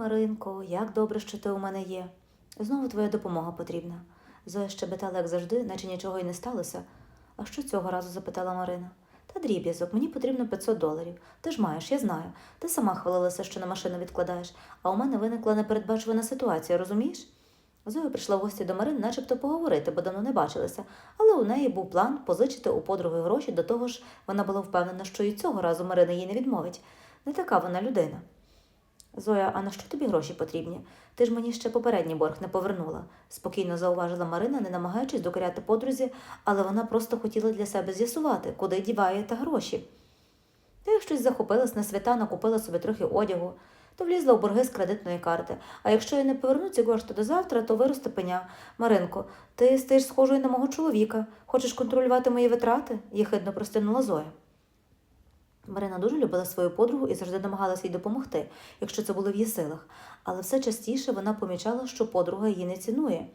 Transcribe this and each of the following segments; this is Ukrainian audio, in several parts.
Маринко, як добре, що ти у мене є. Знову твоя допомога потрібна. Зоя щебетала, як завжди, наче нічого й не сталося. А що цього разу? запитала Марина. Та дріб'язок, мені потрібно 500 доларів. Ти ж маєш, я знаю. Ти сама хвалилася, що на машину відкладаєш, а у мене виникла непередбачувана ситуація, розумієш? Зоя прийшла в гості до Марини, начебто поговорити, бо давно не бачилися, але у неї був план позичити у подруги гроші, до того ж вона була впевнена, що і цього разу Марина їй не відмовить. Не така вона людина. Зоя, а на що тобі гроші потрібні? Ти ж мені ще попередній борг не повернула, спокійно зауважила Марина, не намагаючись докоряти подрузі, але вона просто хотіла для себе з'ясувати, куди діває та гроші. Та як щось захопилась на свята, накупила собі трохи одягу, то влізла в борги з кредитної карти. А якщо я не поверну ці кошти до завтра, то виросте пеня. Маринко, ти стаєш схожою на мого чоловіка. Хочеш контролювати мої витрати? єхидно простинула Зоя. Марина дуже любила свою подругу і завжди намагалася їй допомогти, якщо це було в її силах. Але все частіше вона помічала, що подруга її не цінує,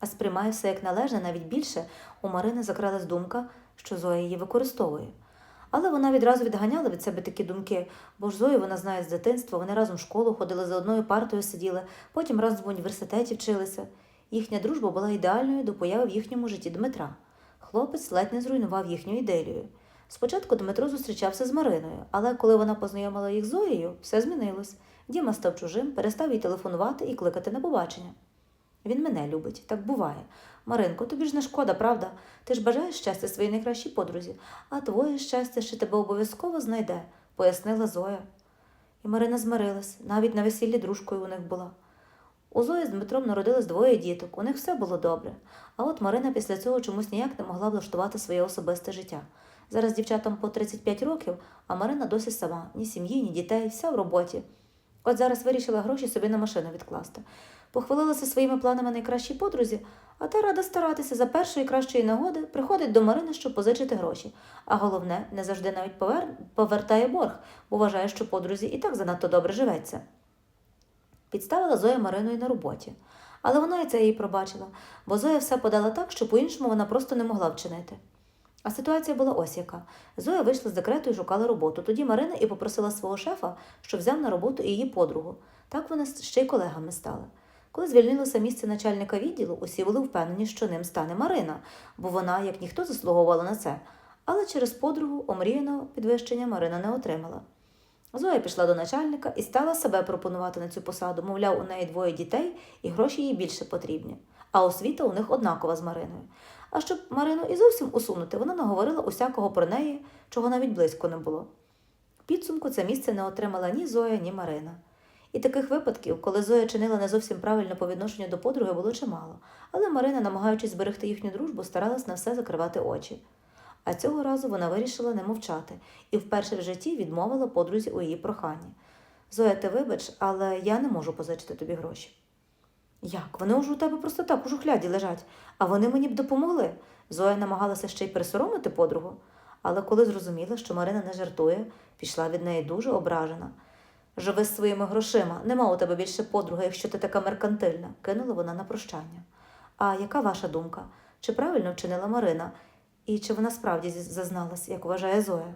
а сприймає все як належне, навіть більше у Марини закралась думка, що Зоя її використовує. Але вона відразу відганяла від себе такі думки, бо ж Зою вона знає з дитинства, вони разом в школу ходили за одною партою сиділи, потім разом в університеті вчилися. Їхня дружба була ідеальною до появи в їхньому житті Дмитра. Хлопець ледь не зруйнував їхню ідею. Спочатку Дмитро зустрічався з Мариною, але коли вона познайомила їх з Зоєю, все змінилось. Діма став чужим, перестав їй телефонувати і кликати на побачення. Він мене любить, так буває. Маринко, тобі ж не шкода, правда? Ти ж бажаєш щастя своїй найкращій подрузі, а твоє щастя ще тебе обов'язково знайде, пояснила Зоя. І Марина змирилась, навіть на весіллі дружкою у них була. У Зої з Дмитром народилось двоє діток, у них все було добре. А от Марина після цього чомусь ніяк не могла влаштувати своє особисте життя. Зараз дівчатам по 35 років, а Марина досі сама, ні сім'ї, ні дітей, вся в роботі. От зараз вирішила гроші собі на машину відкласти. Похвалилася своїми планами найкращій подрузі, а та рада старатися за першої кращої нагоди приходить до Марини, щоб позичити гроші. А головне, не завжди навіть повер... повертає борг, бо вважає, що подрузі і так занадто добре живеться. Підставила Зоя Мариною на роботі. Але вона і це їй пробачила, бо Зоя все подала так, що по-іншому вона просто не могла вчинити. А ситуація була ось яка. Зоя вийшла з декрету і шукала роботу. Тоді Марина і попросила свого шефа, щоб взяв на роботу і її подругу. Так вони ще й колегами стали. Коли звільнилося місце начальника відділу, усі були впевнені, що ним стане Марина, бо вона, як ніхто, заслуговувала на це. Але через подругу омріяного підвищення Марина не отримала. Зоя пішла до начальника і стала себе пропонувати на цю посаду, мовляв, у неї двоє дітей і гроші їй більше потрібні. А освіта у них однакова з Мариною. А щоб Марину і зовсім усунути, вона наговорила усякого про неї, чого навіть близько не було. Підсумку це місце не отримала ні Зоя, ні Марина. І таких випадків, коли Зоя чинила не зовсім правильно по відношенню до подруги, було чимало, але Марина, намагаючись зберегти їхню дружбу, старалась на все закривати очі. А цього разу вона вирішила не мовчати і вперше в житті відмовила подрузі у її проханні. Зоя, ти вибач, але я не можу позичити тобі гроші. Як? Вони уже у тебе просто так у жухляді лежать, а вони мені б допомогли. Зоя намагалася ще й присоромити подругу, але коли зрозуміла, що Марина не жартує, пішла від неї дуже ображена. Живи з своїми грошима, нема у тебе більше подруги, якщо ти така меркантильна, кинула вона на прощання. А яка ваша думка? Чи правильно вчинила Марина? І чи вона справді зазналась, як вважає Зоя?